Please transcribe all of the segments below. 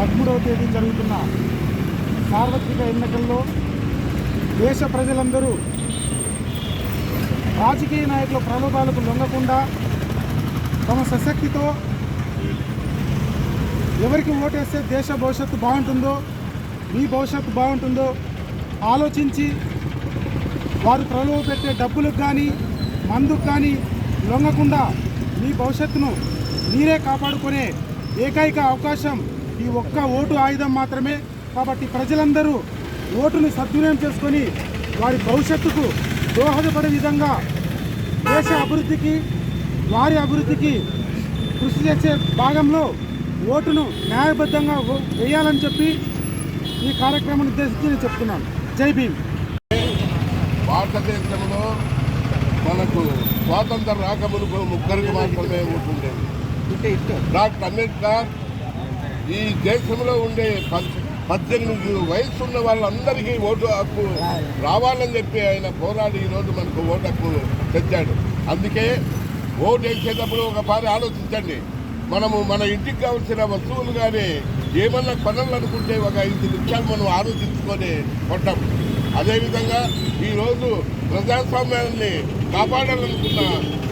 తేదీ జరుగుతున్న సార్వత్రిక ఎన్నికల్లో దేశ ప్రజలందరూ రాజకీయ నాయకుల ప్రలోభాలకు లొంగకుండా తమ సశక్తితో ఎవరికి ఓటేస్తే దేశ భవిష్యత్తు బాగుంటుందో మీ భవిష్యత్తు బాగుంటుందో ఆలోచించి వారు ప్రలోభ పెట్టే డబ్బులకు కానీ మందుకు కానీ లొంగకుండా మీ భవిష్యత్తును మీరే కాపాడుకునే ఏకైక అవకాశం ఈ ఒక్క ఓటు ఆయుధం మాత్రమే. కాబట్టి ప్రజలందరూ ఓటును సద్వినియోగం చేసుకొని వారి భవిష్యత్తుకు దోహదపడే విధంగా దేశ అభివృద్ధికి వారి అభివృద్ధికి కృషి చేసే భాగంలో ఓటును న్యాయబద్ధంగా వేయాలని చెప్పి ఈ కార్యక్రమం ఉద్దేశించి నేను చెప్తున్నాను. జై భీమ్. భారతదేశంలో మనకు స్వాతంత్ర రాకమునుకు ముగ్గురికి మాత్రమే ఉంటుండేది డాక్టర్ అంబేద్కర్ ఈ దేశంలో ఉండే పద్దెనిమిది వయసు ఉన్న వాళ్ళందరికీ ఓటు హక్కు రావాలని చెప్పి ఆయన పోరాడి ఈరోజు మనకు ఓటు హక్కు తెచ్చాడు. అందుకే ఓటు వేసేటప్పుడు ఒక పారి ఆలోచించండి. మనము మన ఇంటికి కావాల్సిన వస్తువులు కానీ ఏమన్నా కొనాలనుకుంటే ఒక ఐదు నిమిషాలు మనం ఆలోచించుకొని కొట్టాం. అదేవిధంగా ఈరోజు ప్రజాస్వామ్యాన్ని కాపాడాలనుకున్న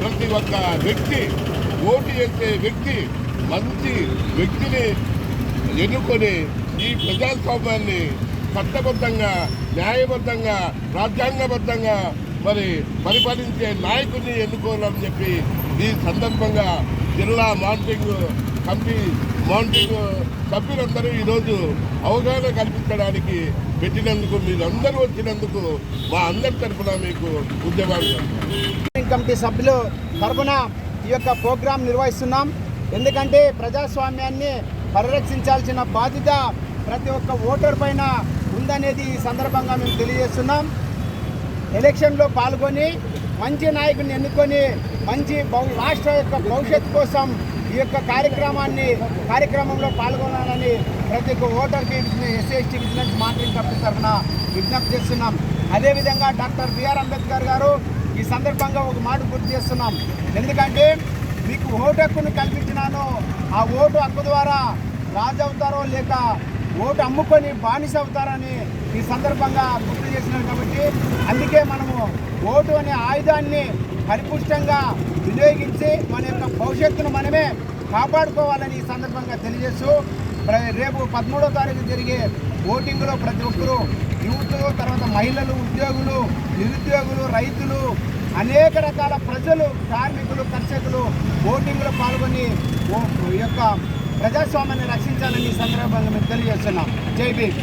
ప్రతి ఒక్క వ్యక్తి ఓటు వేసే వ్యక్తి మంచి వ్యక్తిని ఎన్నుకొని ఈ ప్రజాస్వామ్యాన్ని చట్టబద్ధంగా న్యాయబద్ధంగా రాజ్యాంగబద్ధంగా మరి పరిపాలించే నాయకుడిని ఎన్నుకోవాలని చెప్పి ఈ సందర్భంగా జిల్లా మానిటరింగ్ కమిటీ మానిటరింగ్ సభ్యులందరూ ఈరోజు అవగాహన కల్పించడానికి పెట్టినందుకు మీరందరూ వచ్చినందుకు మా అందరి తరఫున మీకు ఉద్యమాలు కమిటీ సభ్యులు తరఫున ఈ యొక్క ప్రోగ్రాం నిర్వహిస్తున్నాం. ఎందుకంటే ప్రజాస్వామ్యాన్ని పరిరక్షించాల్సిన బాధ్యత ప్రతి ఒక్క ఓటర్ పైన ఉందనేది ఈ సందర్భంగా మేము తెలియజేస్తున్నాం. ఎలక్షన్లో పాల్గొని మంచి నాయకుడిని ఎన్నుకొని మంచి భవి- రాష్ట్ర యొక్క భవిష్యత్తు కోసం ఈ యొక్క కార్యక్రమాన్ని కార్యక్రమంలో పాల్గొనాలని ప్రతి ఒక్క ఓటర్కి SC ST vigilance monitoring committee తరఫున విజ్ఞప్తి చేస్తున్నాం. అదేవిధంగా డాక్టర్ బిఆర్ అంబేద్కర్ గారు ఈ సందర్భంగా ఒక మాట గుర్తు చేస్తున్నాం. ఎందుకంటే మీకు ఓటు హక్కును కల్పించినాను. ఆ ఓటు హక్కు ద్వారా రాజు అవుతారో లేక ఓటు అమ్ముకొని బానిస అవుతారని ఈ సందర్భంగా గుర్తు చేసినారు కాబట్టి అందుకే మనము ఓటు అనే ఆయుధాన్ని పరిపుష్టంగా వినియోగించి మన యొక్క భవిష్యత్తును మనమే కాపాడుకోవాలని ఈ సందర్భంగా తెలియజేస్తూ రేపు పదమూడో తారీఖు జరిగే ఓటింగ్లో ప్రతి ఒక్కరూ యూత్ తర్వాత మహిళలు ఉద్యోగులు నిరుద్యోగులు రైతులు అనేక రకాల ప్రజలు కార్మికులు కర్షకులు ఓటింగ్లో పాల్గొని ఓ- ఈ యొక్క ప్రజాస్వామ్యాన్ని రక్షించాలని ఈ సందర్భంగా మేము తెలియజేస్తున్నాం. జై భీమ్.